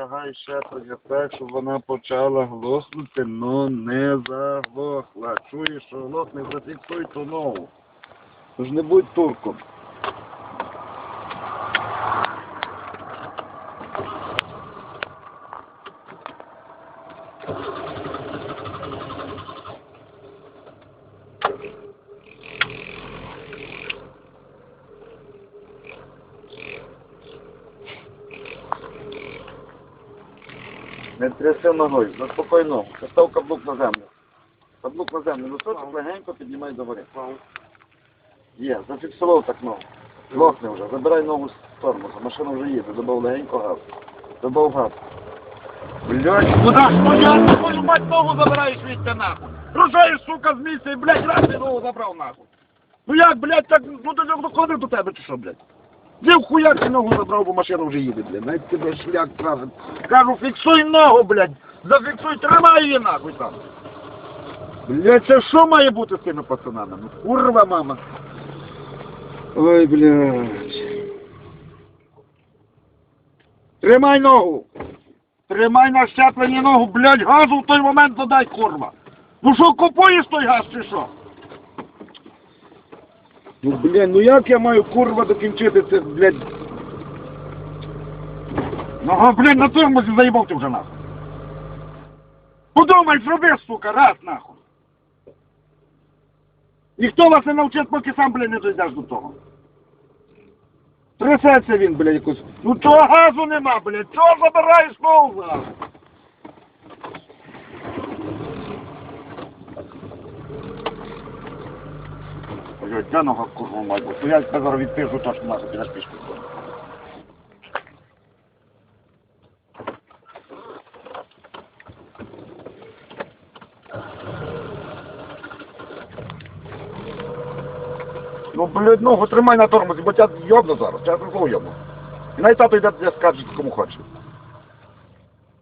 натягай ще тоді так, щоб вона почала глохнути, но не заглохла. Чуєш, що глохне, зафіксуй ту ногу. Тож не будь турком. Не тряси ногою, заспокой ногу. Постав каблук на землю. Каблук на землю. Носочок легенько піднімай до гори. Є, зафіксував так ногу. Глохне вже. Забирай ногу з тормоза. Машина вже їде. Добав легенько газ. Добав газ. Блядь, куди ж стояти? Твою мать ногу забираєш звідти нахуй. Рушаєш, сука, з місця і, блядь, раз ногу забрав нахуй. Ну як, блядь, так, ну ти доходив до тебе чи що, блядь? Де в хуяк ти ногу забрав, бо машина вже їде, блядь. Навіть тебе шлях править. Кажу, фіксуй ногу, блядь. Зафіксуй, тримай її нахуй там. Блядь, це що має бути з цими пацанами? Ну, курва, мама. Ой, блядь. Тримай ногу. Тримай на щепленні ногу, блядь, газу в той момент додай, курва. Ну що, купуєш той газ чи що? Ну, блядь, ну як я маю, курва, докінчити це, блядь? Ну, а, блядь, на тормозі заїбав ти вже нахуй. Подумай, зроби, сука, раз нахуй. Ніхто вас не навчить, поки сам, блядь, не дійдеш до того. Трясеться він, блядь, якось. Ну чого газу нема, блядь? Чого забираєш ногу Ой, ця нога курва мать бути. Я зараз відпишу точно нахуй, підеш пішки. Ну, блядь, ногу тримай на тормозі, бо тебе йобну зараз, тебе знову йобну. І навіть тато йде тебе скаже, кому хоче.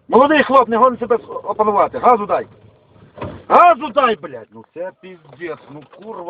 Молодий хлоп, не гони себе опанувати, газу дай. Газу дай, блядь. Ну це піздець, ну курва.